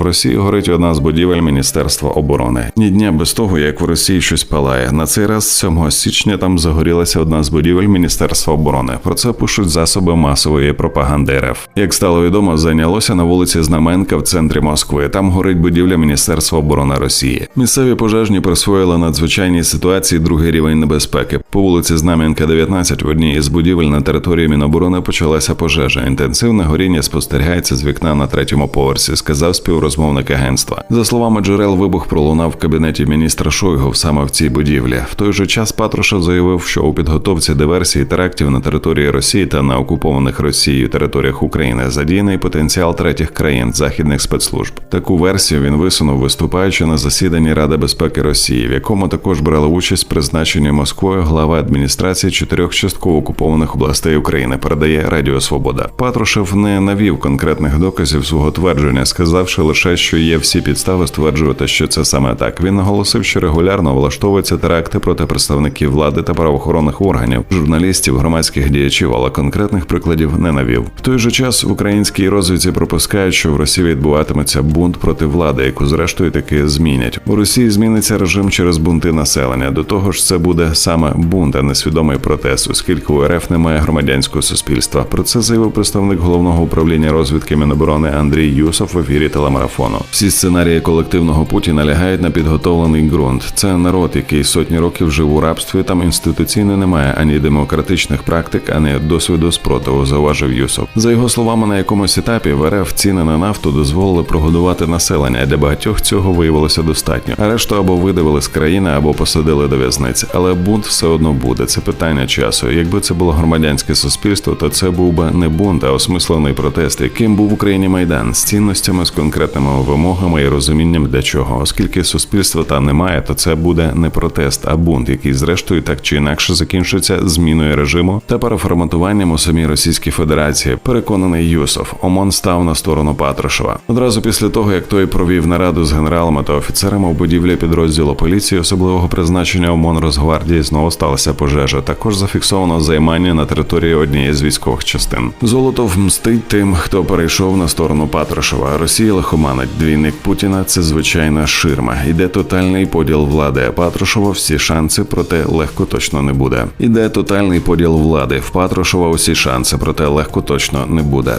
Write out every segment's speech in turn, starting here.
В Росії горить одна з будівель Міністерства оборони. Ні дня без того, як в Росії щось палає. На цей раз 7 січня там загорілася одна з будівель Міністерства оборони. Про це пишуть засоби масової пропаганди РФ. Як стало відомо, зайнялося на вулиці Знаменка в центрі Москви. Там горить будівля Міністерства оборони Росії. Місцеві пожежні присвоїли надзвичайній ситуації другий рівень небезпеки. По вулиці Знам'янка, 19, в одній із будівель на території Міноборони почалася пожежа. Інтенсивне горіння спостерігається з вікна на третьому поверсі, сказав співрозмовник агентства. За словами джерел, вибух пролунав в кабінеті міністра Шойгу саме в цій будівлі. В той же час Патрушев заявив, що у підготовці диверсії терактів на території Росії та на окупованих Росією територіях України задіяний потенціал третіх країн західних спецслужб. Таку версію він висунув, виступаючи на засіданні Ради безпеки Росії, в якому також брали участь призначені Москвою глава адміністрації чотирьох частково окупованих областей України. Передає Радіо Свобода. Патрушев не навів конкретних доказів свого твердження, сказавши лише, що є всі підстави стверджувати, що це саме так. Він наголосив, що регулярно влаштовуються теракти проти представників влади та правоохоронних органів, журналістів, громадських діячів, але конкретних прикладів не навів. В той же час в українській розвідці пропускають, що в Росії відбуватиметься бунт проти влади, яку зрештою таки змінять. У Росії зміниться режим через бунти населення. До того ж, це буде саме бунт, а не свідомий протест, оскільки у РФ немає громадянського суспільства. Про це заявив представник головного управління розвідки Міноборони Андрій Юсов в ефірі телемарафону. Всі сценарії колективного Путіна лягають на підготовлений ґрунт. Це народ, який сотні років жив у рабстві. Там інституційно немає ані демократичних практик, ані досвіду спротиву. Зауважив Юсов. За його словами, на якомусь етапі в РФ ціни на нафту дозволили прогодувати населення. Для багатьох цього виявилося достатньо. А решту або видавили з країни, або посадили до в'язниць. Але бунт все одно буде. Це питання часу. Якби це було громадянське суспільство, то це був би не бунт, а осмислений протест, яким був в Україні майдан з цінностями, з конкретними вимогами і розумінням для чого. Оскільки суспільства там немає, то це буде не протест, а бунт, який зрештою так чи інакше закінчиться зміною режиму та переформатуванням у самій Російській Федерації. Переконаний Юсов, ОМОН став на сторону Патрушева. Одразу після того, як той провів нараду з генералами та офіцерами у будівлі підрозділу поліції особливого призначення ОМОН Росгвардії знову сталася пожежа. Також зафіксовано займання на території однієї з військових частин. Золотов мстить тим, хто перейшов на сторону Патрушева. Росія лихоманить. Двійник Путіна це звичайна ширма. Іде тотальний поділ влади. А всі шанси, проте легко точно не буде. Іде тотальний поділ влади. В Патрушева усі шанси, проте легко точно не буде.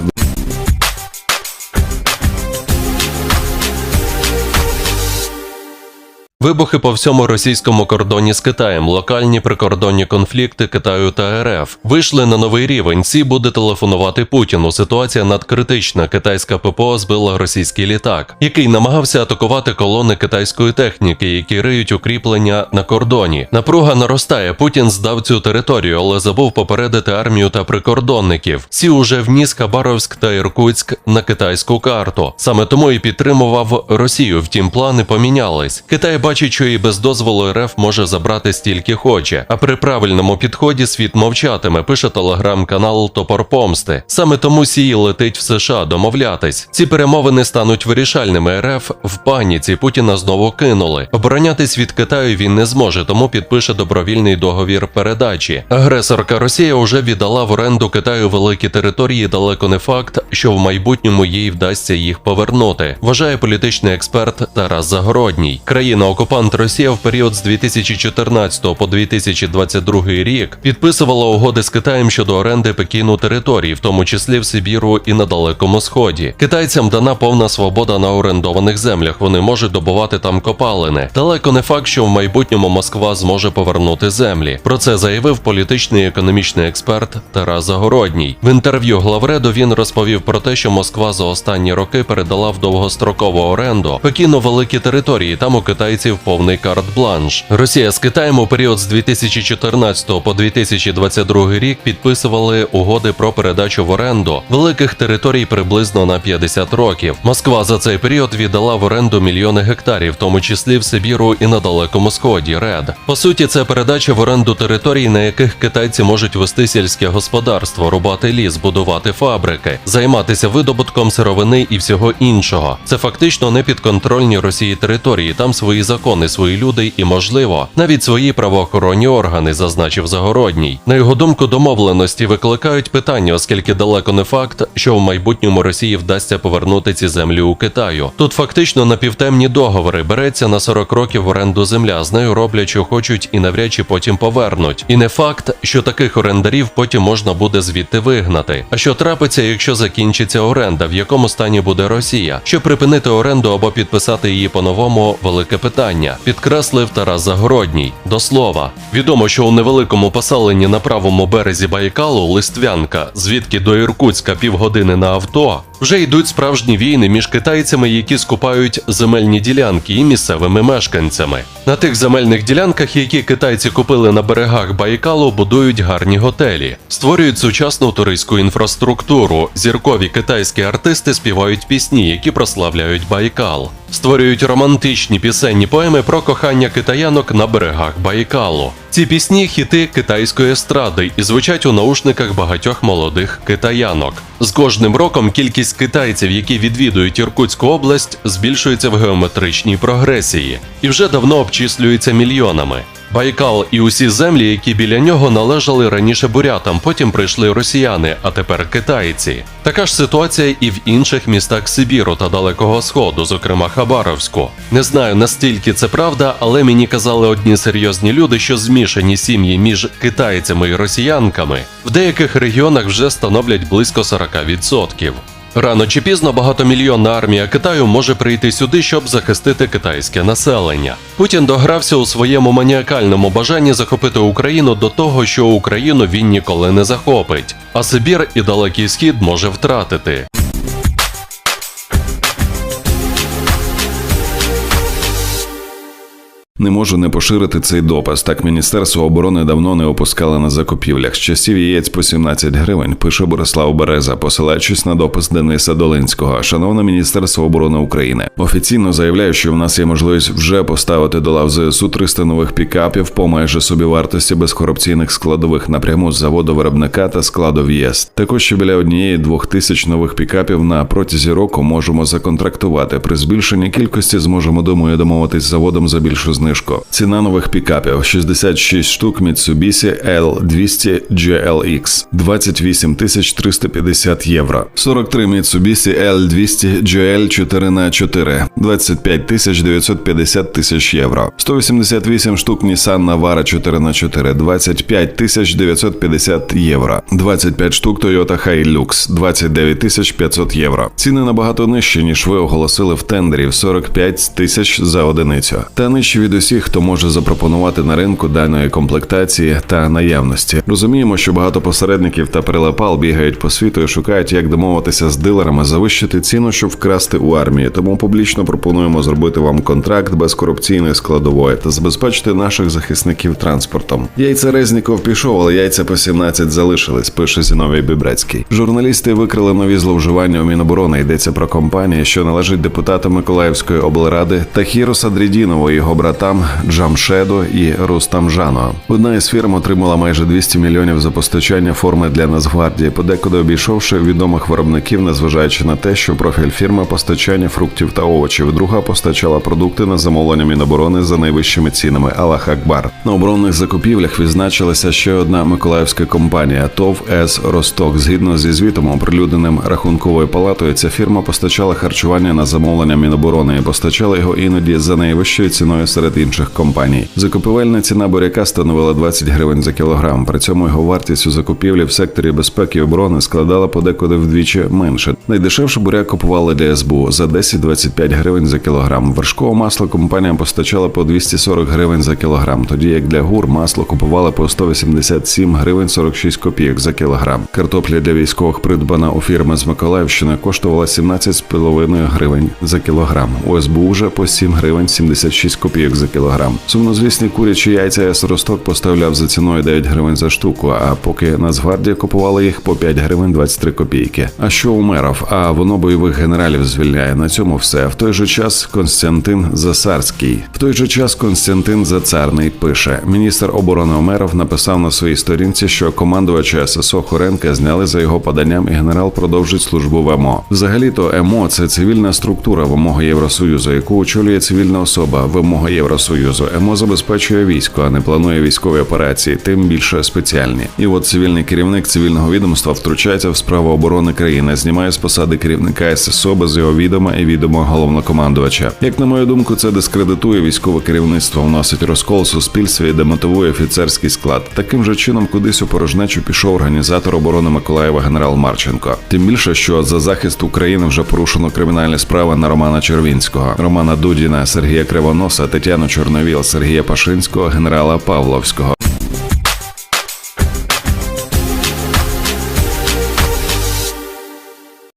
Вибухи по всьому російському кордоні з Китаєм, локальні прикордонні конфлікти Китаю та РФ вийшли на новий рівень. Сі буде телефонувати Путіну. Ситуація надкритична. Китайська ППО збила російський літак, який намагався атакувати колони китайської техніки, які риють укріплення на кордоні. Напруга наростає. Путін здав цю територію, але забув попередити армію та прикордонників. Сі уже вніс Хабаровськ та Іркутськ на китайську карту. Саме тому і підтримував Росію. Втім, плани помінялись. Китай бачить, що і без дозволу РФ може забрати стільки хоче. А при правильному підході світ мовчатиме, пише телеграм-канал Топор Помсти. Саме тому Сій летить в США домовлятись. Ці перемовини стануть вирішальними. РФ в паніці Путіна знову кинули. Оборонятись від Китаю він не зможе, тому підпише добровільний договір передачі. Агресорка Росія вже віддала в оренду Китаю великі території. Далеко не факт, що в майбутньому їй вдасться їх повернути. Вважає політичний експерт Тарас Загородній. Країна окупант Росія в період з 2014 по 2022 рік підписувала угоди з Китаєм щодо оренди Пекіну територій, в тому числі в Сибіру і на Далекому Сході. Китайцям дана повна свобода на орендованих землях. Вони можуть добувати там копалини. Далеко не факт, що в майбутньому Москва зможе повернути землі. Про це заявив політичний і економічний експерт Тарас Загородній. В інтерв'ю главреду він розповів про те, що Москва за останні роки передала в довгострокову оренду Пекіну великі території. Там у китайців повний карт-бланш. Росія з Китаєм у період з 2014 по 2022 рік підписували угоди про передачу в оренду великих територій приблизно на 50 років. Москва за цей період віддала в оренду мільйони гектарів, в тому числі в Сибіру і на Далекому Сході. Ред по суті, це передача в оренду територій, на яких китайці можуть вести сільське господарство, рубати ліс, будувати фабрики, займатися видобутком сировини і всього іншого. Це фактично непідконтрольні Росії території. Там свої закони. Закони свої люди і, можливо, навіть свої правоохоронні органи, зазначив Загородній. На його думку, домовленості викликають питання, оскільки далеко не факт, що в майбутньому Росії вдасться повернути ці землі у Китаю. Тут фактично напівтемні договори береться на 40 років в оренду земля. З нею роблять, що хочуть, і навряд чи потім повернуть. І не факт, що таких орендарів потім можна буде звідти вигнати. А що трапиться, якщо закінчиться оренда, в якому стані буде Росія? Щоб припинити оренду або підписати її по-новому, велике питання. Підкреслив Тарас Загородній. До слова, відомо, що у невеликому поселенні на правому березі Байкалу Листвянка, звідки до Іркутська півгодини на авто, вже йдуть справжні війни між китайцями, які скупають земельні ділянки, і місцевими мешканцями. На тих земельних ділянках, які китайці купили на берегах Байкалу, будують гарні готелі, створюють сучасну туристську інфраструктуру. Зіркові китайські артисти співають пісні, які прославляють Байкал. Створюють романтичні пісенні поеми про кохання китаянок на берегах Байкалу. Ці пісні хіти китайської естради і звучать у наушниках багатьох молодих китаянок. З кожним роком кількість китайців, які відвідують Іркутську область, збільшується в геометричній прогресії і вже давно обчислюється мільйонами. Байкал і усі землі, які біля нього належали раніше бурятам, потім прийшли росіяни, а тепер китайці. Така ж ситуація і в інших містах Сибіру та Далекого Сходу, зокрема Хабаровську. Не знаю настільки це правда, але мені казали одні серйозні люди, що змішані сім'ї між китайцями і росіянками в деяких регіонах вже становлять близько 40%. Рано чи пізно багатомільйонна армія Китаю може прийти сюди, щоб захистити китайське населення. Путін догрався у своєму маніакальному бажанні захопити Україну до того, що Україну він ніколи не захопить, а Сибір і Далекий Схід може втратити. Не можу не поширити цей допис. Так Міністерство оборони давно не опускало на закупівлях. З часів яєць по 17 гривень. Пише Борислав Береза, посилаючись на допис Дениса Долинського. Шановне Міністерство оборони України. Офіційно заявляю, що в нас є можливість вже поставити до лав ЗСУ 300 нових пікапів по майже собівартості без корупційних складових напряму з заводу виробника та складу в ЄС. Також ще біля однієї двох тисяч нових пікапів на протязі року можемо законтрактувати. При збільшенні кількості зможемо думаю домовитись з заводом за більшу знижку. Ціна нових пікапів 66 штук Mitsubishi L200 GLX 28 350 євро. 43 Mitsubishi L200 GL 4 х 4 25 тисяч 950 тисяч євро. 188 штук Nissan Navara 4 х 4 25 тисяч 950 євро. 25 штук Toyota Hilux 29 тисяч 500 євро. Ціни набагато нижчі, ніж ви оголосили в тендері в 45 тисяч за одиницю. Та нижчі від усіх, хто може запропонувати на ринку даної комплектації та наявності. Розуміємо, що багато посередників та прилипал бігають по світу і шукають, як домовитися з дилерами, завищити ціну, щоб вкрасти у армії. Тому публічно пропонуємо зробити вам контракт без корупційної складової та забезпечити наших захисників транспортом. Яйця Резніков пішов, але яйця по 17 залишились. Пише Зіновій Бібрецький. Журналісти викрили нові зловживання у Міноборони. Йдеться про компанію, що належить депутату Миколаївської облради Тахіру Садрідінову і його братам Джамшеду і Рустам Жано. Одна із фірм отримала майже 200 мільйонів за постачання форми для Нацгвардії, подекуди обійшовши відомих виробників, незважаючи на те, що профіль фірми постачання фруктів та овочів. Друга постачала продукти на замовлення Міноборони за найвищими цінами. Аллах Акбар. На оборонних закупівлях відзначилася ще одна миколаївська компанія ТОВ С Росток. Згідно зі звітом, оприлюдненим рахунковою палатою, ця фірма постачала харчування на замовлення Міноборони і постачала його іноді за найвищою ціною серед інших компаній. Закупівельна ціна буряка становила 20 гривень за кілограм. При цьому його вартість у закупівлі в секторі безпеки і оборони складала подекуди вдвічі менше. Найдешевше буряк купували для СБУ за 10-25 гривень за кілограм. Вершкове масло компанія постачала по 240 гривень за кілограм, тоді як для гур масло купували по 187 гривень 46 копійок за кілограм. Картопля для військових придбана у фірми з Миколаївщини коштувала 17,5 гривень за кілограм. У СБУ вже по 7 гривень 76 копійок за кілограм. Сумнозвісні курячі яйця С Росток поставляв за ціною 9 гривень за штуку, а поки Нацгвардія купувала їх по 5 гривень 23 копійки. А що у меров? А воно бойових генералів звільняє. На цьому все. В той же час Константин Засарський. В той же час Константин Зацарний пише: міністр оборони Омеров написав на своїй сторінці, що командувача ССО Хоренка зняли за його поданням, і генерал продовжить службу в ЕМО. Взагалі-то ЕМО це цивільна структура вимоги Євросоюзу, яку очолює цивільна особа. Вимога Євросоюзу Євросоюзу. ЕМО забезпечує військо, а не планує військові операції, тим більше спеціальні. І от цивільний керівник цивільного відомства втручається в справу оборони країни, знімає з посади керівника ССО без його відома і відома головнокомандувача. Як на мою думку, це дискредитує військове керівництво, вносить розкол суспільстві і демотивує офіцерський склад. Таким же чином кудись у порожнечу пішов організатор оборони Миколаєва генерал Марченко. Тим більше, що за захист України вже порушено кримінальні справи на Романа Червінського, Романа Дудіна, Сергія Кривоноса, Тетяну Чорновіл, Сергія Пашинського, генерала Павловського.